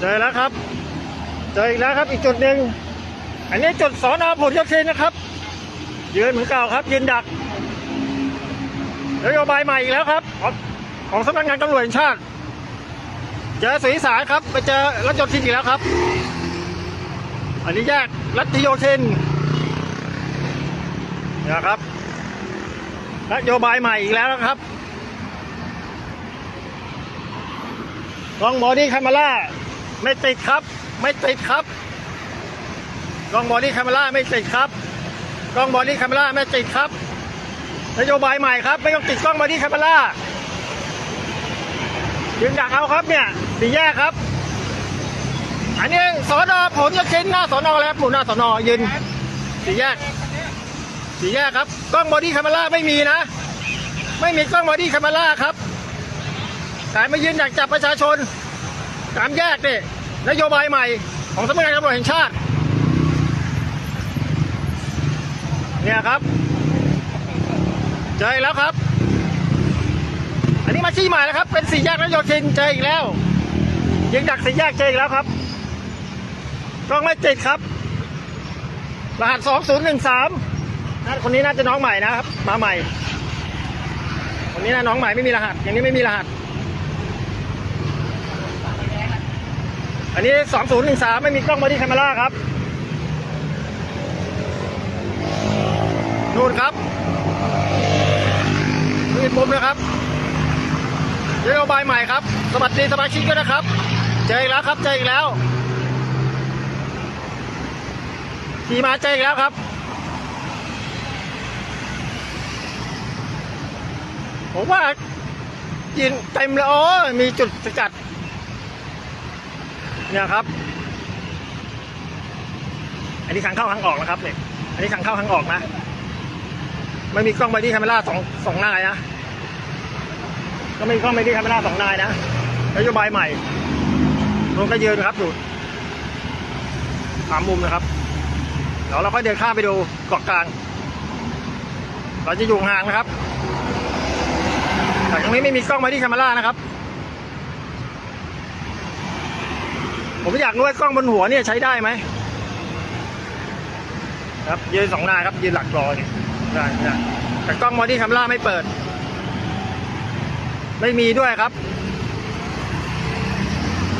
เจอแล้วครับ เจออีกแล้วครับอีกจุดหนึ่งอันนี้จุดสอนอผลโยธินนะครับ ยืนเหมือนเก่าครับ ยืนดักนโยบายใหม่อีกแล้วครับ ของของสำนักงานตำรวจแห่งชาติ เจอสุริสารครับ ไปเจอรัชโยธินอีกแล้วครับ อันนี้แยกรัชโยธินนะครับนโยบายใหม่อีกแล้วนะครับกล้องบอดี้คามาร่า ไม่ติดครับ ไม่ติดครับกล้องบอดี้คมาร่าไม่ติดครับกล้องบอดี้คมาร่าไม่ติดครับนโยบายใหม่ครับ ไม่ต้องติดกล้องบอดี้คมาร่ายืนดักเอาครับเนี่ยสี่แยกครับ อันนี้สอนอผมจะชินหน้าสอนอแล้วหมู่หน้าสอนอยืนสี่แยกสี่แยกครับกล้องบอดี้คมาร่าไม่มีนะ ไม่มีกล้องบอดี้คมาร่าครับแต่มายืนอยากจับประชาชน สามแยกนี่นโยบายใหม่ของสำนักงานตำรวจแห่งชาติ เนี่ยครับ เจออีกแล้วครับ อันนี้มาชี้ใหม่แล้วครับ เป็นสี่แยกนโยธินเจออีกแล้ว ยิงดักสี่แยกเจออีกแล้วครับกล้องไม่ติดครับ รหัสสองศูนย์หนึ่งสามคนนี้น่าจะน้องใหม่นะครับ มาใหม่คนนี้นะน้องใหม่ไม่มีรหัส อย่างนี้ไม่มีรหัส อันนี้สองศูนย์หนึ่งสามไม่มีกล้องบอดี้แคมเมราครับ นู่นครับนี่มุมนะครับนโยบายใหม่ครับ สวัสดีสมาชิกด้วยนะครับ เจออีกแล้วครับเจออีกแล้ว ขี่มาเจออีกแล้วครับ ผมว่ายินเต็มเลยโอ้มีจุดสกัด เนี่ยครับ อันนี้ทางเข้าทางออกนะครับเนี่ยอันนี้ทางเข้าทางออกนะไม่มีกล้องไบดี้คาเมล่าสองสองนายนะก็ไม่มีกล้องไบดี้คาเมล่าสองนายนะนโยบายใหม่ลงก็ยืนครับดูสามมุมนะครับเดี๋ยวเราค่อยเดินข้ามไปดูเกาะกลาง เราจะอยู่ห่างนะครับแต่ตรงนี้ไม่มีกล้องไบดี้คาเมล่านะครับ ผมอยากรู้ว่ากล้องบนหัวเนี่ยใช้ได้ไหมครับยืนสองนายครับยืนหลักรอเนี่ยได้ได้แต่กล้องบอดี้คัมล่าไม่เปิด ไม่มีด้วยครับ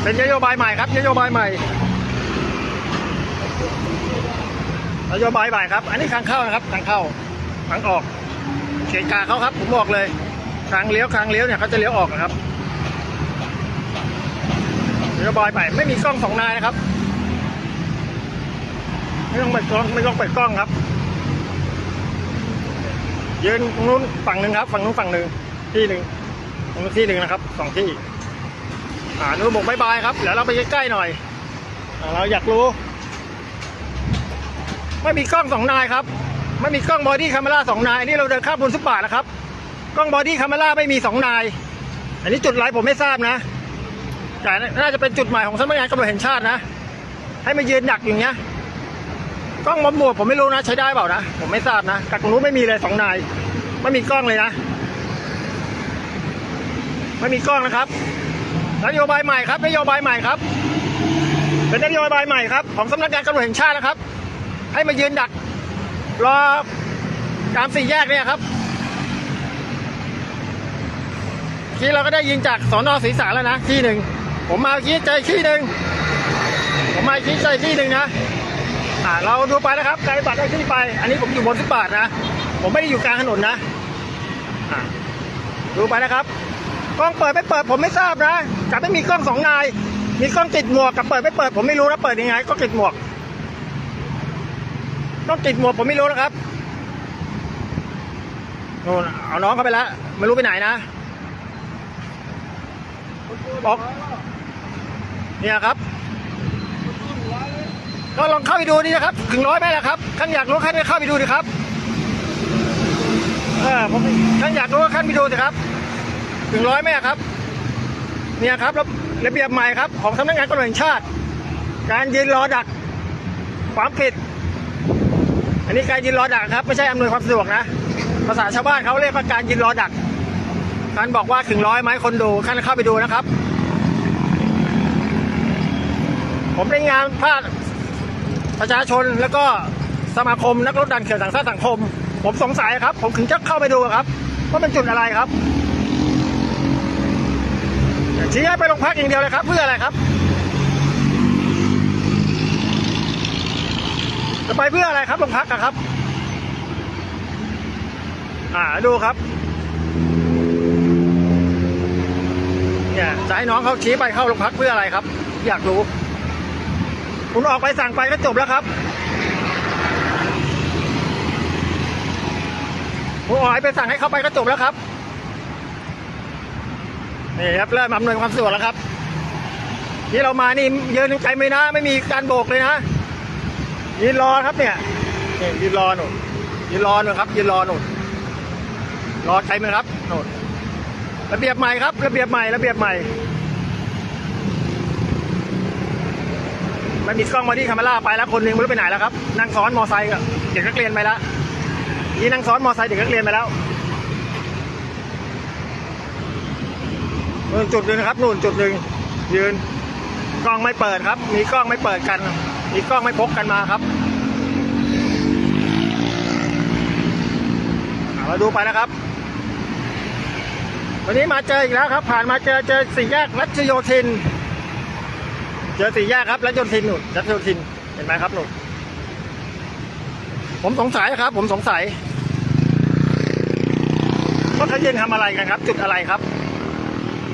เป็นนโยบายใหม่ครับนโยบายใหม่นโยบายใหม่ครับ อันนี้ทางเข้านะครับทางเข้าทางออกเขตกาเขาครับ ผมบอกเลยทางเลี้ยวทางเลี้ยวเนี่ยเขาจะเลี้ยวออกนะครับ นโยบายใหม่ไม่มีกล้องสองนายนะครับ ไม่ต้องเปิดกล้องไม่ต้องเปิดกล้องครับ ยืนตรงนู้นฝั่งหนึ่งครับ ฝั่งนู้นฝั่งหนึ่งที่หนึ่งตรงที่หนึ่งนะครับสองที่อ่านู้นบอกบายบายครับเดี๋ยวเราไปใกล้ๆหน่อยอเราอยากรู้ ไม่มีกล้องสองนายครับ ไม่มีกล้องบอดี้คาเมล่าสองนายนนี้เราเดินข้ามบนสุปานะครับ กล้องบอดี้คาเมล่าไม่มีสองนาย อันนี้จุดไรผมไม่ทราบนะ แต่น่าจะเป็นจุดหม่ของสำนักงานตำรวจแห่งชาตินะ ให้มายืนดักอย่างเงี้ยกล้องมอมหมวดผมไม่รู้นะใช้ได้เปล่านะ ผมไม่ทราบนะแต่ตรงนู้นไม่มีเลยสองนาย ไม่มีกล้องเลยนะ ไม่มีกล้องนะครับนโยบายใหม่ครับนโยบายใหม่ครับ เป็นนโยบายใหม่ครับของสำนักงานตำรวจแห่งชาตินะครับ ให้มายืนดักรอตามสี่แยกเนี่ยครับที่เราก็ได้ยินจากสอนอศรีสารแล้วนะที่หนึ่ง ผมมาคิดใจที่หนึ่งผมมาคิดใจที่หนึ่งนะอ่าเราดูไปนะครับใครบัตรได้ที่ไป อันนี้ผมอยู่บนฟุตบาทนะ ผมไม่ได้อยู่กลางถนนนะอ่าดูไปนะครับ กล้องเปิดไม่เปิดผมไม่ทราบนะจะไม่มีกล้องสองนาย มีกล้องติดหมวกกับเปิดไม่เปิด ผมไม่รู้นะเปิดยังไงก็ติดหมวกต้องติดหมวกผมไม่รู้นะครับโน่นเอาน้องเข้าไปแล้วไม่รู้ไปไหนนะบอก เนี่ยครับ ก็ลองเข้าไปดูดีนะครับ ถึงร้อยไหมล่ะครับท่านอยากรู้ท่านก็เข้าไปดูดิครับเออผมท่านอยากรู้ก็ท่านไปดูสิครับ ถึงร้อยไหมครับ เนี่ยครับระระเบียบใหม่ครับ ของสำนักงานตำรวจแห่งชาติ การยืนรอดักความผิด อันนี้การยืนรอดักครับ ไม่ใช่อำนวยความสะดวกนะ ภาษาชาวบ้านเขาเรียกว่าการยืนรอดักท่านบอกว่าถึงร้อยไหมคนดูท่านเข้าไปดูนะครับ ผมได้งานภาคประชาชนแล้วก็สมาคมนักรถดันเขื่อนสังสร้างสังคม ผมสงสัยครับ ผมถึงจะเข้าไปดูครับว่าเป็นจุดอะไรครับชี้ให้ไปโรงพักอย่างเดียวเลยครับ เพื่ออะไรครับ จะไปเพื่ออะไรครับโรงพักอะครับ อ่าดูครับเนี่ยจะให้น้องเขาชี้ไปเข้าโรงพักเพื่ออะไรครับ อยากรู้ คุณออกไปสั่งไปก็จบแล้วครับผมออกไปสั่งให้เขาไปก็จบแล้วครับนี่ครับเริ่มอำนวยความสะดวกแล้วครับ ที่เรามานี่เยืนไกลไม่นะ ไม่มีการโบกเลยนะยืนรอครับเนี่ยนี่ยืนรอหนุนยืนรอหนุนครับยืนรอหนุนรอใครไหมครับหนุนระเบียบใหม่ครับ ระเบียบใหม่ระเบียบใหม่ ไม่มีกล้องมาที่คาเมล่าไปแล้วคนหนึ่งไม่รู้ไปไหนแล้วครับนั่งซ้อนมอไซค์กับเด็กนักเรียนไปแล้วนี่นั่งซ้อนมอไซค์เด็กนักเรียนไปแล้วนู่นจุดหนึ่งครับนู่นจุดหนึ่งยืนกล้องไม่เปิดครับ มีกล้องไม่เปิดกัน มีกล้องไม่พกกันมาครับเอามาดูไปนะครับ วันนี้มาเจออีกแล้วครับ ผ่านมาเจอเจอสี่แยกรัชโยธิน เจอสี่แยกครับรัชโยธินหนุนรัชโยธินเห็นไหมครับหนุนผมสงสัยครับ ผมสงสัยว่าเขายืนทำอะไรกันครับ จุดอะไรครับ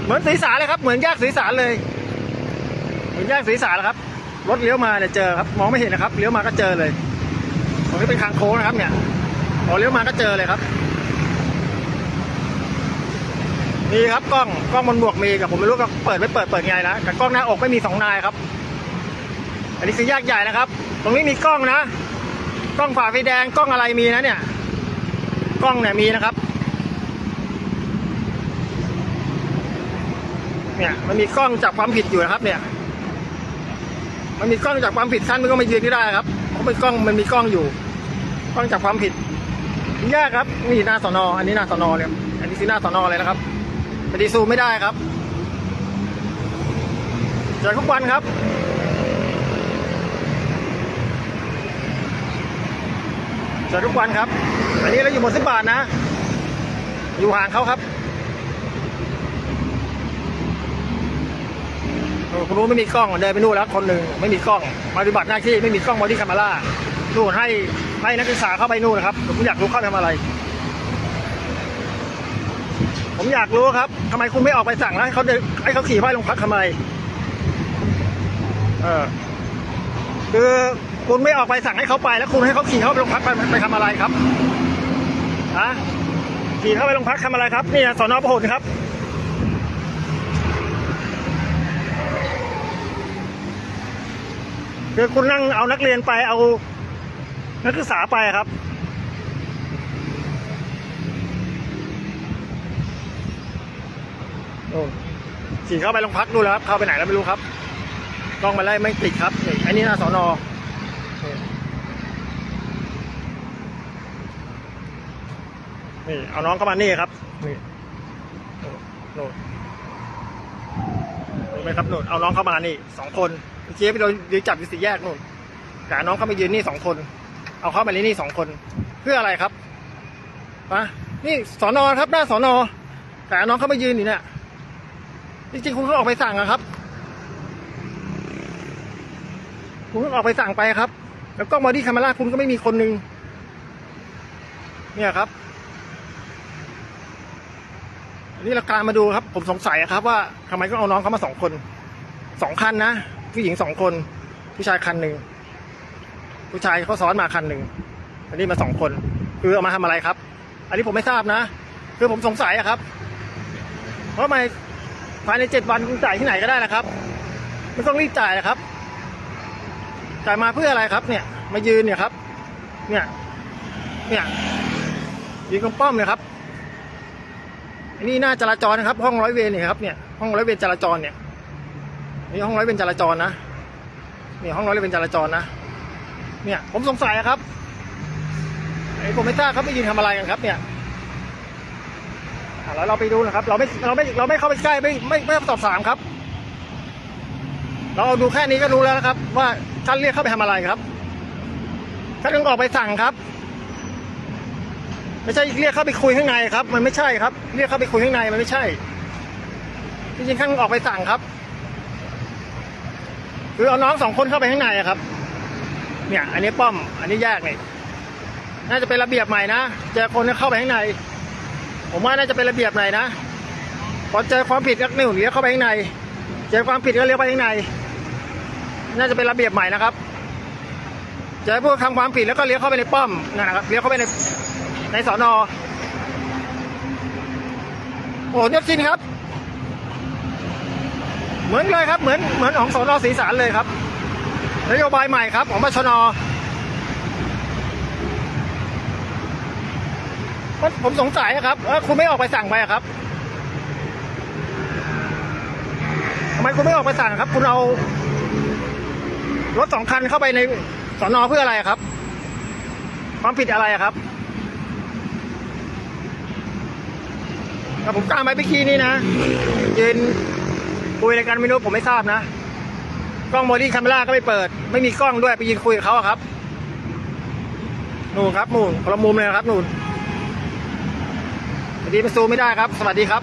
เหมือนศีรษาเลยครับ เหมือนแยกศีรษาเลย เหมือนแยกศีรษะแล้วครับ รถเลี้ยวมาเนี่ยเจอครับ มองไม่เห็นนะครับเลี้ยวมาก็เจอเลยตรงนี้เป็นทางโค้งนะครับ เนี่ยพอเลี้ยวมาก็เจอเลยครับ มีครับกล้องกล้องบนบวกมีกับผมไม่รู้ก็เปิดไม่เปิดเปิดไงนะแต่กล้องหน้าอกไม่มีสองนายครับ อันนี้คือแยกใหญ่นะครับ ตรงนี้มีกล้องนะ กล้องฝ่าไฟแดงกล้องอะไรมีนะเนี่ย กล้องเนี่ยมีนะครับเนี่ยมันมีกล้องจับความผิดอยู่นะครับ เนี่ย มันมีกล้องจับความผิดท่านมันก็ไม่ยืนที่ได้ครับเพราะมันกล้องมันมีกล้องอยู่กล้องจับความผิดแยกครับนี่หน้าสอนออันนี้หน้าสอนอเนี่ยอันนี้คือหน้าสอนอเลยนะครับ ปดีซูไม่ได้ครับเจอทุกวันครับเจอทุกวันครับ อันนี้เราอยู่บนสิบบาทนะ อยู่ห่างเขาครับคุณรู้ไม่มีกล้องเดินไปนู่นแล้วคนหนึ่งไม่มีกล้องปฏิบัติหน้าที่ไม่มีกล้องบอดี้คามาร่านู่นให้ให้นักศึกษาเข้าไปนู่นนะครับผมอยากรู้เข้าทำอะไร ผมอยากรู้ครับทำไมคุณไม่ออกไปสั่งแล้วให้เขาเดินให้เขาขี่ไปโรงพักทำไม เออ คือคุณไม่ออกไปสั่งให้เขาไป แล้วคุณให้เขาขี่เข้าไปโรงพักไปไปทำอะไรครับฮะขี่เข้าไปโรงพักทำอะไรครับนี่สอนอพหลครับคือคุณนั่งเอานักเรียนไปเอานักศึกษาไปครับ โอ้ ขี่เข้าไปโรงพักดูแล้วครับ เข้าไปไหนแล้วไม่รู้ครับกล้องมาไล่ไม่ติดครับนี่อันนี้หน้าสอนอนี่เอาน้องเข้ามานี่ครับ นี่โน่นโน่นไหมครับโน่นเอาน้องเข้ามานี่สองคนเมียไปโดนยืนจับอยู่สี่แยกนู่นแต่น้องเข้ามายืนนี่สองคน เอาเข้ามาในนี่สองคน เพื่ออะไรครับอะนี่สอนอครับหน้าสอนอแต่น้องเข้ามายืนอยู่เนี่ย จริงๆคุณก็ออกไปสั่งอะครับ คุณก็ออกไปสั่งไปครับ แล้วก็มาที่คามาร่าคุณก็ไม่มีคนหนึ่งเนี่ยครับอันนี้เราการมาดูครับ ผมสงสัยครับ ว่าทำไมต้องเอาน้องเขามาสองคน สองคันนะผู้หญิงสองคน ผู้ชายคันหนึ่งผู้ชายเขาซ้อนมาคันหนึ่งอันนี้มาสองคน คือเอามาทำอะไรครับ อันนี้ผมไม่ทราบนะ คือผมสงสัยอะครับเพราะทำไม ภายในเจ็ดวันคุณจ่ายที่ไหนก็ได้นะครับ ไม่ต้องรีบจ่ายนะครับ จ่ายมาเพื่ออะไรครับ เนี่ย มายืนเนี่ยครับ เนี่ย เนี่ยยืนตรงป้อมเนี่ยครับนนี้หน้าจราจรนะครับ ห้องร้อยเวรเนี่ยครับเนี่ยห้องร้อยเวรจราจรเนี่ยนี่ห้องร้อยเวรจราจรนะนี่ห้องร้อยเวรจราจรนะเนี่ย ผมสงสัยอะครับไอ้ผมไม่ทราบครับไม่ยืนทำอะไรกันครับเนี่ย แล้วเราไปดูนะครับ เราไม่เราไม่เราไม่เข้าไปใกล้ไม่ไม่ไม่สอบถามครับ เราดูแค่นี้ก็รู้แล้วนะครับ ว่าท่านเรียกเข้าไปทำอะไรครับท่านต้องออกไปสั่งครับ ไม่ใช่เรียกเข้าไปคุยข้างในครับ มันไม่ใช่ครับ เรียกเข้าไปคุยข้างในมันไม่ใช่จริงๆท่านออกไปสั่งครับคือเอาน้องสองคนเข้าไปข้างในอะครับ เนี่ย อันนี้ป้อม อันนี้แยกเนี่ยน่าจะเป็นระเบียบใหม่นะเจอคนเข้าไปข้างใน ผมว่าน่าจะเป็นระเบียบใหม่นะพอเจอความผิดก็หนึ่งเลี้ยวเข้าไปข้างใน เจอความผิดก็เลี้ยวไปข้างใน น่าจะเป็นระเบียบใหม่นะครับเจอพวกทำความผิดแล้วก็เลี้ยวเข้าไปในป้อมนะครับเลี้ยวเข้าไปในในสอนอโอ้เนี่ยจริงครับ เหมือนเลยครับเหมือนเหมือนของสอนอศรีสารเลยครับ นโยบายใหม่ครับของบชน ผมผมสงสัยอะครับเออคุณไม่ออกไปสั่งไปอะครับทำไมคุณไม่ออกไปสั่งครับ คุณเอา รถสองคันเข้าไปในสอนอเพื่ออะไรครับ ความผิดอะไรครับแต่ผมกล้าไหมไปขี้นี่นะยืนคุยอะไรกันไม่รู้ผมไม่ทราบนะกล้องโมดี้คาเมล่าก็ไม่เปิด ไม่มีกล้องด้วยไปยืนคุยกับเขาครับนู่นครับนู่นคนละมุมเลยครับนู่น ดีไปซูไม่ได้ครับ สวัสดีครับ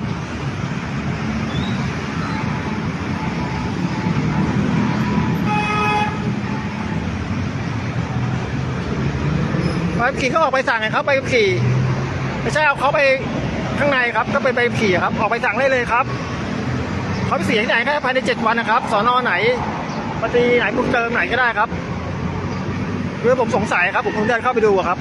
ไปขี่เขาออกไปสั่งไงครับไปขี่ไม่ใช่เอาเขาไปข้างในครับ ก็ไปไปขี่ครับ ออกไปสั่งได้เลยครับเขาไปเสียที่ไหนแค่ภายในเจ็ดวันนะครับสอนอไหนปฏิไหนบุกเติมไหนก็ได้ครับเรื่อผมสงสัยครับ ผมคงเดินเข้าไปดูครับ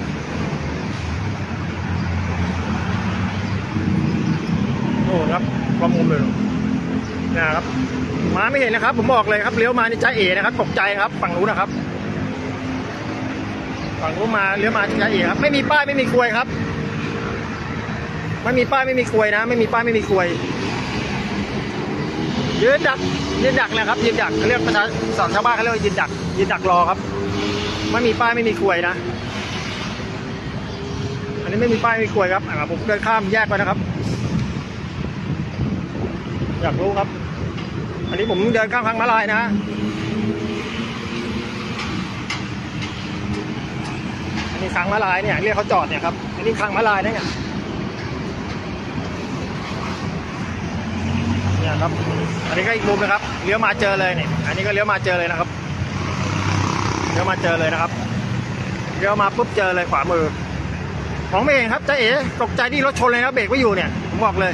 โอ้ครับความมุมเลยนะครับ มาไม่เห็นนะครับ ผมบอกเลยครับเลี้ยวมานี่ใจเอ๋นะครับ ตกใจครับ ฝั่งนู้นนะครับ ฝั่งนู้นมาเลี้ยวมาที่ไหนอีกครับ ไม่มีป้ายไม่มีกลวยครับ ไม่มีป้ายไม่มีกลวยนะ ไม่มีป้ายไม่มีกลวยยืนดักยืนดักเลยครับยืนดักเขาเรียกประชาสอนชาวบ้านเขาเรียกว่ายืนดักยืนดักรอครับ ไม่มีป้ายไม่มีกลวยนะ อันนี้ไม่มีป้ายไม่มีกลวยครับอ่าผมเดินข้ามแยกไปนะครับ อยากรู้ครับ อันนี้ผมเดินข้ามทางม้าลายนะอันนี้ทางม้าลายเนี่ยเรียกเขาจอดเนี่ยครับอันนี้ทางม้าลายนะเนี่ยเนี่ยครับ อันนี้ก็อีกมุมนะครับเลี้ยวมาเจอเลยเนี่ยอันนี้ก็เลี้ยวมาเจอเลยนะครับเลี้ยวมาเจอเลยนะครับเลี้ยวมาปุ๊บเจอเลยขวามือของไม่เองครับจ้าเอ๋ตกใจที่รถชนเลยนะเบรกไม่อยู่เนี่ยผมบอกเลย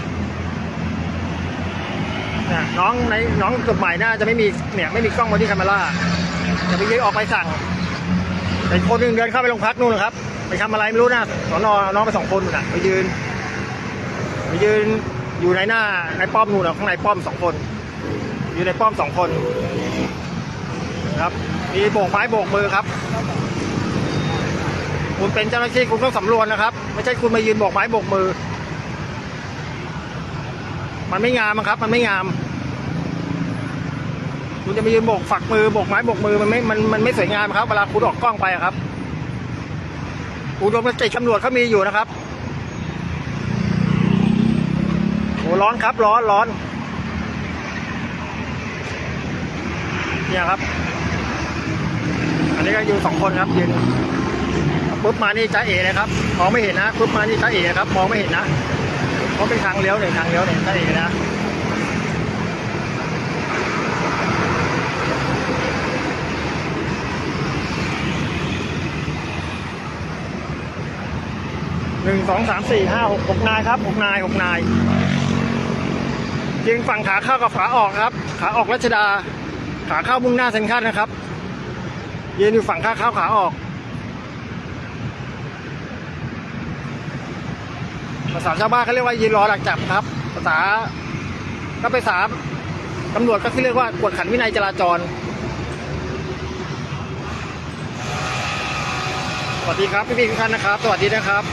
นี่ยน้องในน้องจบใหม่น่าจะไม่มีเนี่ยไม่มีกล้องบอดี้คาเมล่าจะไปยืนออกไปสั่ง แต่คนหนึ่งเดินเข้าไปโรงพักนู่นนะครับ ไปทำอะไรไม่รู้นะสอนอน้องไปสองคนน่ะไปยืนไปยืนอยู่ในหน้าในป้อมนู่นนะข้างในป้อมสองคน อยู่ในป้อมสองคนนะครับ มีโบกไม้โบกมือครับ คุณเป็นเจ้าหน้าที่คุณต้องสำรวจนะครับ ไม่ใช่คุณมายืนโบกไม้โบกมือ มันไม่งามครับ มันไม่งาม คุณจะมายืนโบกฝักมือโบกไม้โบกมือมันไม่ มันมันไม่สวยงามครับเวลาคุณออกกล้องไปครับอุดมจิตตำรวจเขามีอยู่นะครับโอ้ร้อนครับ ร้อนร้อนเนี่ยครับ อันนี้ก็อยู่สองคนครับยืนปุ๊บมานี่จ้าเอ๋เลยครับมองไม่เห็นนะปุ๊บมานี่จ้าเอ๋ครับมองไม่เห็นนะ เพราะเป็นทางเลี้ยวเนี่ยทางเลี้ยวเนี่ยจ้าเอ๋นะหนึ่งสองสามสี่ห้าหกหกนายครับหกนายหกนายยิงฝั่งขาเข้ากับขาออกครับ ขาออกรัชดา ขาเข้ามุ่งหน้าเซนทรัลนะครับยืนอยู่ฝั่งขาเข้าขาออก ภาษาชาวบ้านเขาเรียกว่ายืนรอหลักจับครับ ภาษาก็ไปสามตำรวจก็ที่เรียกว่ากวดขันวินัยจราจร สวัสดีครับพี่ๆทุกท่านนะครับ สวัสดีนะครับ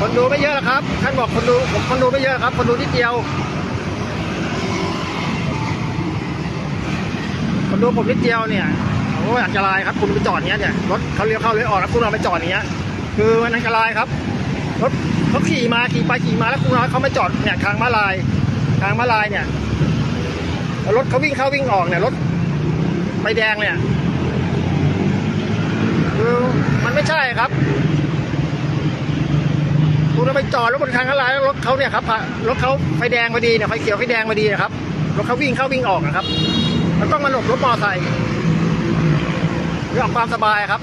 คนดูไม่เยอะหรอกครับท่านบอกคนดูผมคนดูไม่เยอะครับ คนดูนิดเดียว คนดูผมนิดเดียวเนี่ยโอ้ยอันตรายครับคุณไปจอดเนี้ยเนี่ยรถเขาเลี้ยวเข้าเลี้ยวออกแล้วคุณเอาไปจอดอย่างเนี้ย คือมันอันตรายครับรถเขาขี่มาขี่ไปขี่มาแล้วคุณเอาเขามาจอดเนี่ยทางม้าลายทางม้าลายเนี่ยรถเขาวิ่งเข้าวิ่งออกเนี่ยรถไฟแดงเนี่ยคือมันไม่ใช่ครับคุณไปจอดรถบนทางข้าลางแล้วรถเขาเนี่ยครับรถเขาไฟแดงพอดีเนี่ยไฟเขียวไฟแดงพอดีนะครับรถเขาวิ่งเข้าวิ่งออกนะครับ แล้วต้องมาหลบรถมอเตอร์ไซค์เพื่อความสบายครับ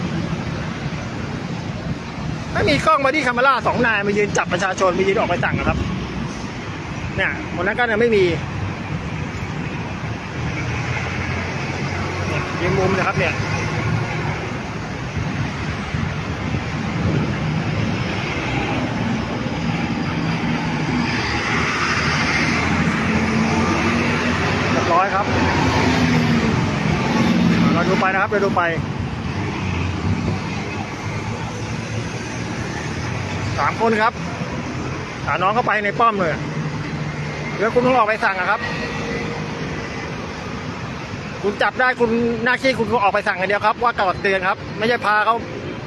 ไม่มีกล้องบอดี้คาเมล่าสองนายมายืนจับประชาชนมายืนออกไปสั่งนะครับ เนี่ยคนนั้นก็เนี่ยไม่มีเนี่ยยืนมุมนะครับเนี่ยเรียบร้อยครับเราดูไปนะครับเราดูไปามคนครับหาน้องเข้าไปในป้อมเลยเดี๋ยวคุณต้องออกไปสั่งอะครับ คุณจับได้คุณหน้าที่คุณก็ออกไปสั่งกันเดียวครับ ว่าก่อนเตือนครับ ไม่ใช่พาเขา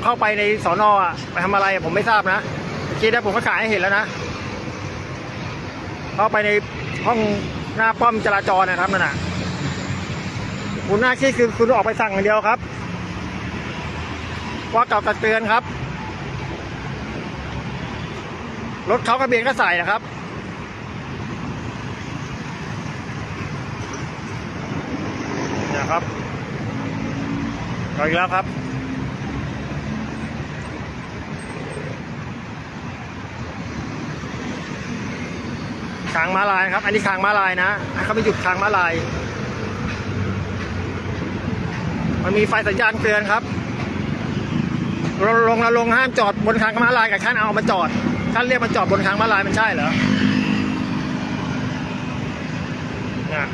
เข้าไปในสอนอะไปทำอะไรผมไม่ทราบนะเมื่อกี้ได้ผมก็ขายให้เห็นแล้วนะเข้าไปในห้องหน้าป้อมจราจรนะครับนั่นน่ะคุณหน้าที่คือคุณออกไปสั่งอย่างเดียวครับ ว่าก่าตักเตือนครับ รถเขากระเบียนก็ใส่นะครับนี่ยครับเอาอีกแล้วครับทางม้าลายครับ อันนี้ทางม้าลายนะเขาไปหยุดทางม้าลาย มันมีไฟสัญญาณเตือนครับลงลงลงห้ามจอดบนทางม้าลายกับท่านเอามาจอด ท่านเรียกมาจอดบนทางม้าลายมันใช่เหรอนี่ย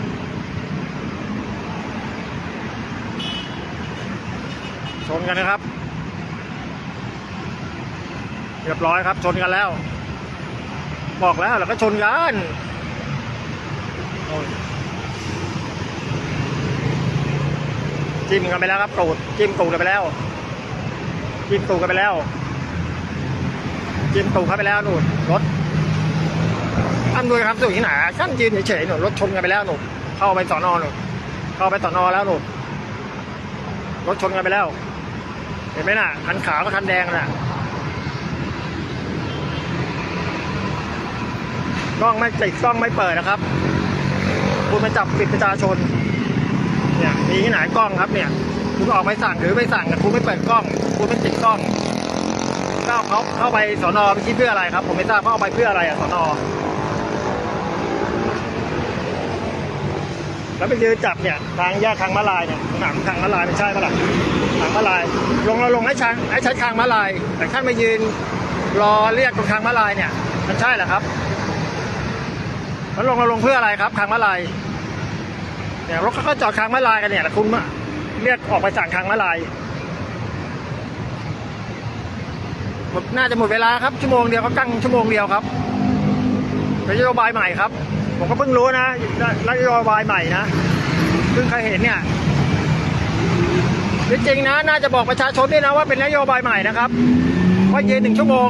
ชนกันนะครับ เรียบร้อยครับ ชนกันแล้ว บอกแล้วแล้วก็ชนกันจิ้มกันไปแล้วครับตูดจิ้มตูดกันไปแล้วจิ้มตูดกันไปแล้ว จิ้มตูเข้าไปแล้วหนูรถอำนวยความสะดวกที่ไหนขั้นยืนเฉยๆหนูรถชนกันไปแล้วหนูเข้าไปสอนอหนูเข้าไปสอนอแล้วหนูรถชนกันไปแล้ว เห็นไหมน่ะคันขาวกับคันแดงน่ะกล้องไม่ติดกล้องไม่เปิดนะครับ คุณมาจับปิดประชาชน เนี่ยมีที่ไหนกล้องครับเนี่ย คุณออกไปสั่งหรือไปสั่งแต่คุณไม่เปิดกล้อง คุณไม่ติดกล้อง เข้าเขาเข้าไปสอนอไปคิดเพื่ออะไรครับ ผมไม่ทราบเขาเอาไปเพื่ออะไรอะสอนอแล้วไปยืนจับเนี่ยทางแยกทางม้าลายเนี่ยสนามทางม้าลายไม่ใช่ปะล่ะทางม้าลาย ลงเราลงให้ช้างให้ใช้ทางม้าลาย แต่ท่านมายืนรอเรียกตรงทางม้าลายเนี่ย มันใช่เหรอครับแล้วลงเราลงเพื่ออะไรครับทางม้าลายเนี่ยรถเขาก็จอดทางม้าลายกันเนี่ยแหละคุณมาเรียกออกไปสั่งทางม้าลายหมด น่าจะหมดเวลาครับชั่วโมงเดียวเขาตั้งชั่วโมงเดียวครับเป็นนโยบายใหม่ครับ ผมก็เพิ่งรู้นะนโยบายใหม่นะเพิ่งเคยเห็นเนี่ยจริงๆนะน่าจะบอกประชาชนด้วยนะว่าเป็นนโยบายใหม่นะครับว่าเยืนหนึ่งชั่วโมง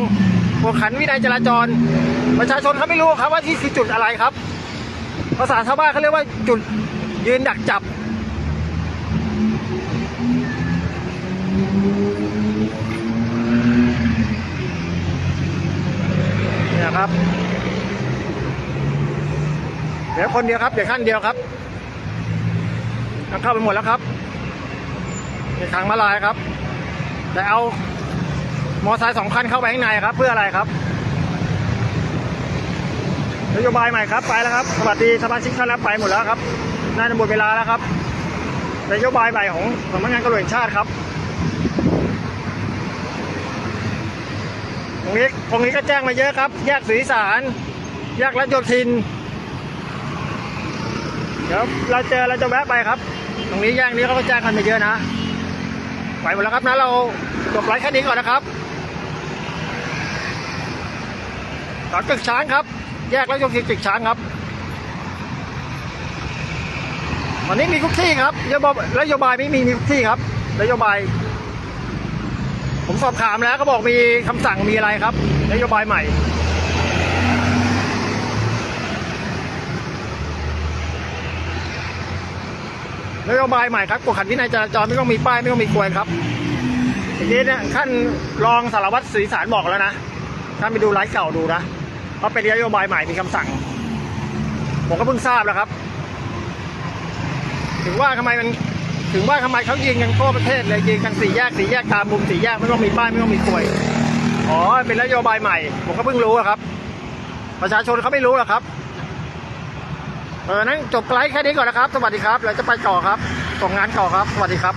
กวดขันวินัยจราจร ประชาชนเขาไม่รู้ครับว่าที่คือจุดอะไรครับ ภาษาชาวบ้านเขาเรียกว่าจุดยืนดักจับ นี่ยครับ เดี๋ยวคนเดียวครับ เดี๋ยวขั้นเดียวครับเข้าไปหมดแล้วครับในทางมาลายครับ แต่เอามอไซค์สองคันเข้าไปข้างในครับ เพื่ออะไรครับนโยบายใหม่ครับไปแล้วครับ สวัสดีสมาชิกท่านรับไปหมดแล้วครับน่าจะหมดเวลาแล้วครับนโยบายใหม่ของสำนักงานตำรวจแห่งชาติครับ รงนี้ตรงนี้ก็แจ้งมาเยอะครับ แยกสุริสารแยกรัชโยธิน เดี๋ยวเราเจอเราจะแวะไปครับ ตรงนี้แยกนี้เขาก็แจ้งกันมาเยอะนะ ไปหมดแล้วครับนะเราจบไลฟ์แค่นี้ก่อนนะครับต่อตึกช้างครับ แยกแล้วยกตึกช้างครับวันนี้มีทุกที่ครับนโยบายนโยบายไม่มีมีทุกที่ครับนโยบาย ผมสอบถามแล้วเขาบอกมีคำสั่งมีอะไรครับนโยบายใหม่ นโยบายใหม่ครับกฎขันวินัยจราจรไม่ต้องมีป้ายไม่ต้องมีกลวยครับทีนี้เนี่ยท่านรองสารวัตรศรีสารบอกแล้วนะท่าไปดูไลฟ์เก่าดูนะว่าเป็นนโยบายใหม่มีคำสั่ง ผมก็เพิ่งทราบแล้วครับ ถึงว่าทำไมมัน ถึงว่าทำไมเขายิงกันทั่วประเทศเลยยิงกันสี่แยกสี่แยกตามมุมสี่แยกไม่ต้องมีป้ายไม่ต้องมีกลวยอ๋อเป็นนโยบายใหม่ ผมก็เพิ่งรู้ครับ ประชาชนเขาไม่รู้หรอกครับ เออนั้นจบไลฟ์แค่นี้ก่อนนะครับ สวัสดีครับเราจะไปต่อครับส่งงานต่อครับ สวัสดีครับ